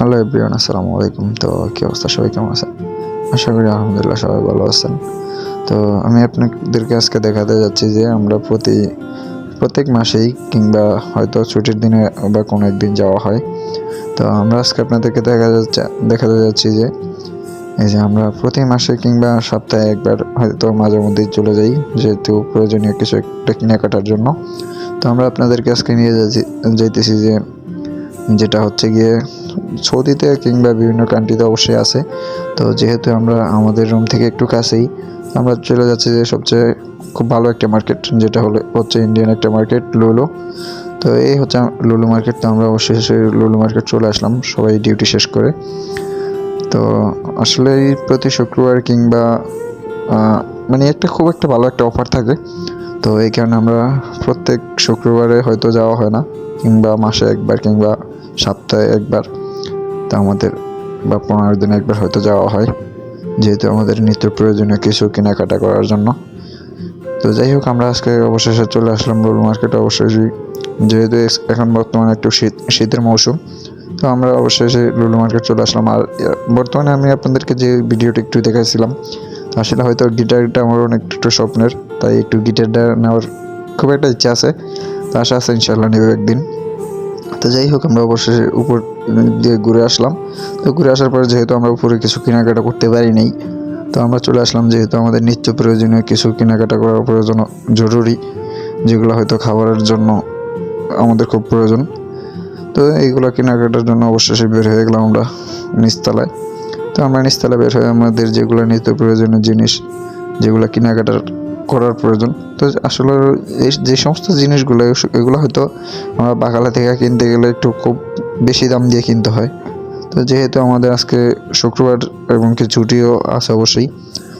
Hello everyone, আসসালামু আলাইকুম। তো কী অবস্থা? সবাই কেমন আছেন? আশা করি আলহামদুলিল্লাহ সবাই ভালো আছেন। তো আমি আপনাদেরকে আজকে দেখাতে যাচ্ছি যে আমরা প্রতি, প্রত্যেক মাসেই কিংবা হয়তো ছুটির দিনে বা কোনো একদিন যাওয়া হয়। তো আমরা আজকে আপনাদেরকে দেখা যাচ্ছে, দেখাতে যাচ্ছি যে, এই যে আমরা প্রতি মাসে কিংবা সপ্তাহে একবার হয়তো মাঝে মধ্যেই চলে যাই, যেহেতু প্রয়োজনীয় কিছু একটা কেনাকাটার জন্য। তো আমরা আপনাদেরকে আজকে নিয়ে যাচ্ছি, যাইতেছি যে, যেটা হচ্ছে গিয়ে সৌদিতে কিংবা বিভিন্ন কান্ট্রিতে অবশ্যই আছে। তো যেহেতু আমরা আমাদের রুম থেকে একটু কাছেই, আমরা চলে যাচ্ছি যে সবচেয়ে খুব ভালো একটা মার্কেট যেটা হলো হচ্ছে ইন্ডিয়ান একটা মার্কেট লুলু তো এই হচ্ছে লুলু মার্কেট তো আমরা অবশ্যই সেই লুলু মার্কেট চলে আসলাম, সবাই ডিউটি শেষ করে। তো আসলে প্রতি শুক্রবার কিংবা মানে একটা খুব একটা ভালো একটা অফার থাকে। তো এই কারণে আমরা প্রত্যেক শুক্রবারে হয়তো যাওয়া হয় না, কিংবা মাসে একবার কিংবা সপ্তাহে একবার। তা আমাদের বা পনেরো দিন একবার হয়তো যাওয়া হয়, যেহেতু আমাদের নিত্য প্রয়োজনীয় কিছু কেনাকাটা করার জন্য। তো যাই হোক, আমরা আজকে অবশেষে চলে আসলাম রোল মার্কেটে। অবশ্যই যেহেতু এখন বর্তমানে একটু শীত শীতের মৌসুম, তো আমরা অবশেষে লুলু মার্কেট চলে আসলাম। আর বর্তমানে আমি আপনাদেরকে যে ভিডিওটা একটু দেখাইছিলাম, আসলে হয়তো গিটারটা আমার অনেক একটু স্বপ্নের, তাই একটু গিটারটা নেওয়ার খুব একটা ইচ্ছা আছে। তো আশা আছে ইনশাল্লাহ নেবে একদিন। তো যাই হোক, আমরা অবশেষে উপর দিয়ে ঘুরে আসলাম। তো ঘুরে আসার পরে যেহেতু আমরা উপরে কিছু কেনাকাটা করতে পারি নাই, তো আমরা চলে আসলাম যেহেতু আমাদের নিত্য প্রয়োজনীয় কিছু কেনাকাটা করার প্রয়োজন জরুরি, যেগুলো হয়তো খাবারের জন্য আমাদের খুব প্রয়োজন। তো এইগুলো কেনাকাটার জন্য অবশেষে বের হয়ে গেলাম আমরা নিচতলায়। তো আমরা নিচতলায় বের হয়ে আমাদের যেগুলো নিত্য প্রয়োজনীয় জিনিস, যেগুলো কেনাকাটার করার প্রয়োজন। তো আসলে এই যে সমস্ত জিনিসগুলো, এগুলো হয়তো আমরা বাকালা থেকে কিনতে গেলে একটু খুব বেশি দাম দিয়ে কিনতে হয়। তো যেহেতু আমাদের আজকে শুক্রবার এবং কি ছুটিও আছে অবশ্যই,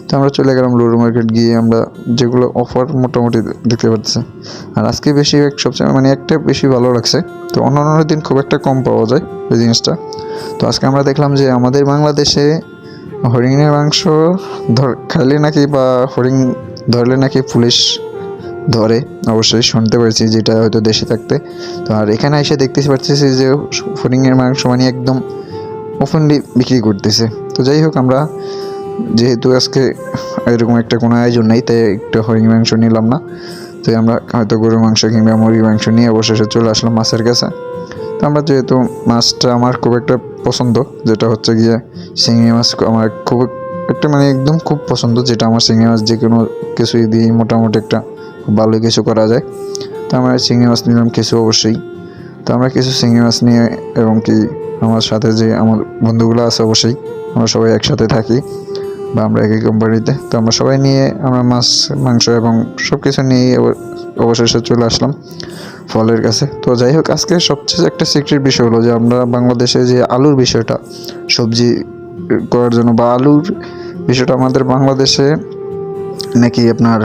তো আমরা চলে গেলাম লুরু মার্কেট গিয়ে আমরা যেগুলো অফার মোটামুটি দেখতে পাচ্ছি আর আজকে বেশি এক- সবচেয়ে মানে একটা বেশি ভালো লাগছে। তো অন্য অন্য দিন খুব একটা কম পাওয়া যায় ওই জিনিসটা। তো আজকে আমরা দেখলাম যে আমাদের বাংলাদেশে হরিণের মাংস ধর খাইলে নাকি বা হরিণ ধরলে নাকি পুলিশ ধরে, অবশ্যই শুনতে পেরেছি যেটা হয়তো দেশে থাকতে। তো আর এখানে এসে দেখতে পারতেছি যে হরিণের মাংস মানে একদম ওপেনলি বিক্রি করতেছে। তো যাই হোক, আমরা যেহেতু আজকে এরকম একটা কোনো আয়োজন নেই, তাই একটু হরিণ মাংস নিলাম না। তাই আমরা হয়তো গরুর মাংস কিংবা মুরগির মাংস নিয়ে অবশেষে চলে আসলাম মাছের কাছে। তো আমরা যেহেতু মাছটা আমার খুব একটা পছন্দ, যেটা হচ্ছে গিয়ে শিঙি মাছ আমার খুব একটা মানে একদম খুব পছন্দ, যেটা আমার শিঙি মাছ যে কোনো কিছুই দিয়ে মোটামুটি একটা ভালো কিছু করা যায়। তো আমরা শিঙি মাছ নিলাম কিছু অবশ্যই। তো আমরা কিছু শিঙি মাছ নিয়ে এবং কি আমার সাথে যে আমার বন্ধুগুলো আছে অবশ্যই, আমরা সবাই একসাথে থাকি বা আমরা একই কোম্পানিতে তো আমরা সবাই নিয়ে আমরা মাছ, মাংস এবং সব কিছু নিয়ে অব- অবশেষে চলে আসলাম ফলের কাছে। তো যাই হোক, আজকে সবচেয়ে একটা সিক্রেট বিষয় হলো যে আমরা বাংলাদেশে যে আলুর বিষয়টা, সবজি করার জন্য বা আলুর বিষয়টা আমাদের বাংলাদেশে নাকি আপনার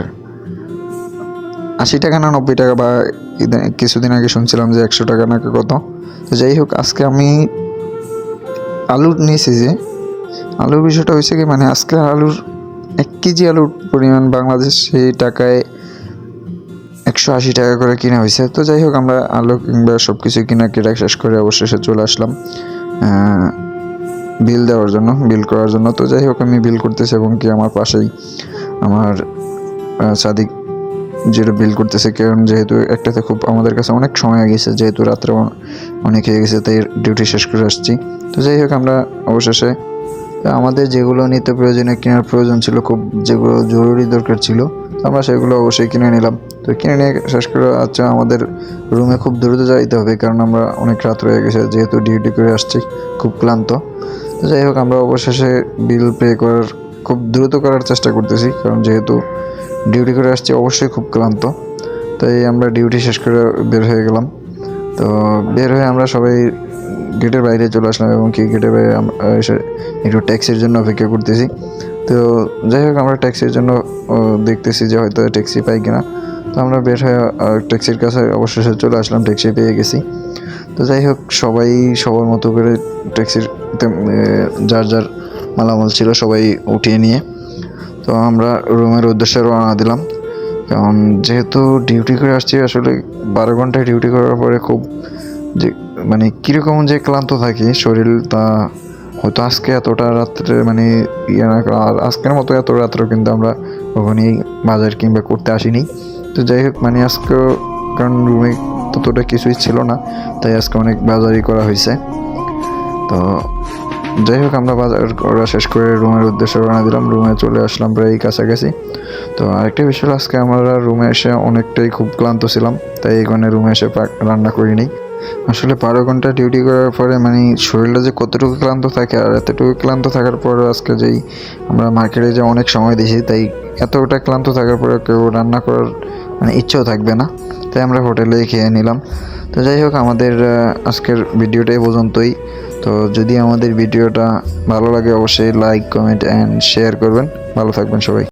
আশি টাকা না নব্বই টাকা বা কিছুদিন আগে শুনছিলাম যে একশো টাকা নাকি কত? তো যাই হোক, আজকে আমি আলু নিয়েছি যে, আলুর বিষয়টা হয়েছে কি মানে আজকে আলুর এক কেজি আলুর পরিমাণ বাংলাদেশ সেই টাকায় একশো আশি টাকা করে কিনা হয়েছে। তো যাই হোক, আমরা আলু কিংবা সব কিছু কিনা কেটা শেষ করে অবশেষে চলে আসলাম। বিল দেওয়ার জন্য বিল করার জন্য। তো যাই হোক, আমি বিল করতেছি এবং কি আমার পাশেই আমার সাদিক যেটা বিল করতেছে, কারণ যেহেতু একটাতে খুব আমাদের কাছে অনেক সময় হয়ে গেছে, যেহেতু রাত্রে অনেক হয়ে গেছে, তাই ডিউটি শেষ করে আসছি। তো যাই হোক, আমরা অবশেষে আমাদের যেগুলো নিত্য প্রয়োজনীয় কেনার প্রয়োজন ছিল, খুব যেগুলো জরুরি দরকার ছিল আমরা সেগুলো অবশ্যই কিনে নিলাম। তো কিনে নিয়ে শেষ করে আচ্ছা আমাদের রুমে খুব দ্রুত যাইতে হবে, কারণ আমরা অনেক রাত হয়ে গেছে, যেহেতু ডিউটি করে আসছি, খুব ক্লান্ত। তো যাই হোক, আমরা অবশেষে বিল পে করার, খুব দ্রুত করার চেষ্টা করতেছি, কারণ যেহেতু ডিউটি করে আসছি, অবশ্যই খুব ক্লান্ত। তাই আমরা ডিউটি শেষ করে বের হয়ে গেলাম। তো বের হয়ে আমরা সবাই গেটের বাইরে চলে আসলাম এবং কি গেটের বাইরে এসে একটু ট্যাক্সির জন্য অপেক্ষা করতেছি। তো যাই হোক, আমরা ট্যাক্সির জন্য দেখতেছি যে হয়তো ট্যাক্সি পাই কিনা। তো আমরা বের হয়ে ট্যাক্সির কাছে অবশেষে চলে আসলাম, ট্যাক্সি পেয়ে গেছি। তো যাই হোক, সবাই সবার মতো করে ট্যাক্সির যার যার মালামাল ছিল সবাই উঠিয়ে নিয়ে, তো আমরা রুমের উদ্দেশ্যে রওনা দিলাম। কারণ যেহেতু ডিউটি করে আসছি, আসলে বারো ঘন্টায় ডিউটি করার পরে খুব যে মানে কীরকম যে ক্লান্ত থাকি শরীর তা হয়তো আজকে এতটা রাত্রে মানে ইয়ে না, আর আজকের মতো এত রাত্রেও কিন্তু আমরা কখনই বাজার কিংবা করতে আসিনি। তো যাই হোক মানে আজকেও কারণ রুমে ততটা কিছুই ছিল না, তাই আজকে অনেক বাজারই করা হয়েছে। তো যাই হোক, আমরা বাজার করা শেষ করে রুমের উদ্দেশ্যে রওনা দিলাম। রুমে চলে আসলাম প্রায় কাছাকাছি। তো আরেকটা বিষয় আজকে আমরা রুমে এসে অনেকটাই খুব ক্লান্ত ছিলাম, তাই কারণে রুমে এসে রান্না করিনি। আসলে বারো ঘণ্টা ডিউটি করার পরে মানে শরীরটা যে কতটুকু ক্লান্ত থাকে আর এতটুকু ক্লান্ত থাকার পর আজকে যেই আমরা মার্কেটে যে অনেক সময় দিয়েছি তাই এতটা ক্লান্ত থাকার পরে কেউ রান্না করার মানে ইচ্ছেও থাকবে না। তাই আমরা হোটেলেই খেয়ে নিলাম। তো যাই হোক, আমাদের আজকের ভিডিওটা এই পর্যন্তই। তো যদি আমাদের ভিডিওটা ভালো লাগে, অবশ্যই লাইক কমেন্ট অ্যান্ড শেয়ার করবেন। ভালো থাকবেন সবাই।